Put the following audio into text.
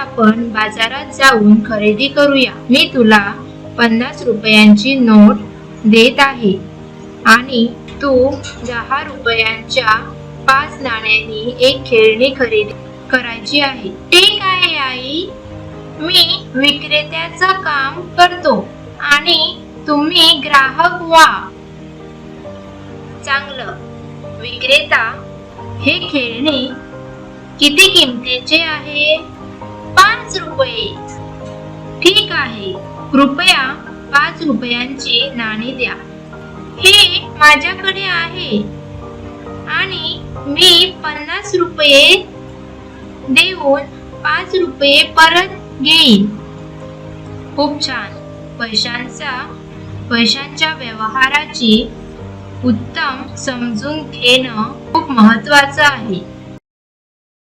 आपण बाजारात जाऊन खरेदी करूया. मी तुला पन्नास रुपयांची नोट देत आहे आणि तू दहा रुपयांच्या पाच नाण्यांनी एक खेळणी खरेदी करायची आहे. ठीक आहे आई. मी विक्रेत्याचं काम करतो आणि तुम्ही ग्राहक व्हा. चांगलं. विक्रेता हे खेळणे किती किमतीचे आहे? पाच रुपये. ठीक आहे. कृपया पाच रुपयांची नाणी द्या. हे माझ्याकडे आहे. आणि मी पन्नास रुपये देऊन पाच रुपये परत घेईन. खूप छान. पैशांचा पैशांच्या व्यवहाराची उत्तम समजून घेणं खूप महत्वाचं आहे.